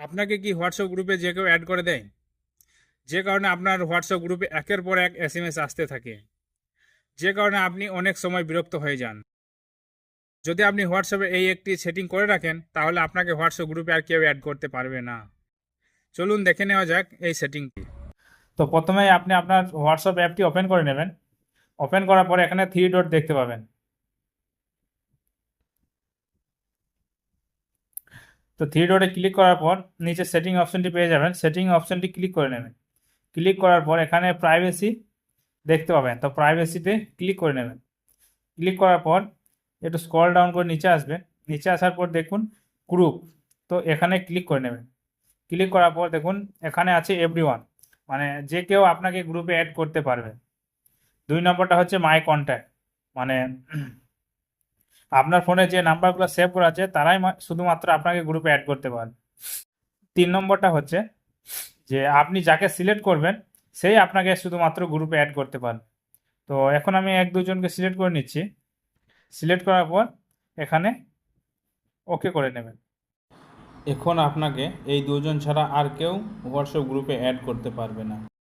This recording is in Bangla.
আপনাকে কি হোয়াটসঅ্যাপ গ্রুপে যে কেউ অ্যাড করে দেয়? যে কারণে আপনার হোয়াটসঅ্যাপ গ্রুপে একের পর এক এস এম এস আসতে থাকে। যে কারণে আপনি অনেক সময় বিরক্ত হয়ে যান। যদি আপনি হোয়াটসঅ্যাপে এই একটি সেটিং করে রাখেন, তাহলে আপনাকে হোয়াটসঅ্যাপ গ্রুপে আর কেউ অ্যাড করতে পারবে না। চলুন দেখে নেওয়া যাক এই সেটিংটি তো প্রথমেই আপনি আপনার হোয়াটসঅ্যাপ অ্যাপটি ওপেন করে নেবেন। ওপেন করার পরে এখানে থ্রি ডট দেখতে পাবেন। তো থ্রি ডটে ক্লিক করার পর নিচে সেটিং অপশনটি পেয়ে যাবেন। সেটিং অপশনটি ক্লিক করে নেবেন। ক্লিক করার পর এখানে প্রাইভেসি দেখতে পাবেন। তো প্রাইভেসিতে ক্লিক করে নেবেন। ক্লিক করার পর একটু স্ক্রল ডাউন করে নিচে আসবেন। নিচে আসার পর দেখুন গ্রুপ তো এখানে ক্লিক করে নেবেন। ক্লিক করার পর দেখুন এখানে আছে এভরি মানে যে কেউ আপনাকে গ্রুপে অ্যাড করতে পারবে। দুই নম্বরটা হচ্ছে মাই কন্ট্যাক্ট মানে আপনার ফোনে যে নাম্বারগুলো সেভ করা আছে, তারাই শুধুমাত্র আপনাকে গ্রুপে অ্যাড করতে পারবে। তিন নম্বরটা হচ্ছে যে আপনি যাকে সিলেক্ট করবেন, সেই আপনাকে শুধুমাত্র গ্রুপে অ্যাড করতে পারবে। তো এখন আমি এক দুজনকে সিলেক্ট করে নিচ্ছি। সিলেক্ট করার পর এখানে ওকে করে নেবেন। এখন আপনাকে এই দুজন ছাড়া আর কেউ হোয়াটসঅ্যাপ গ্রুপে অ্যাড করতে পারবে না।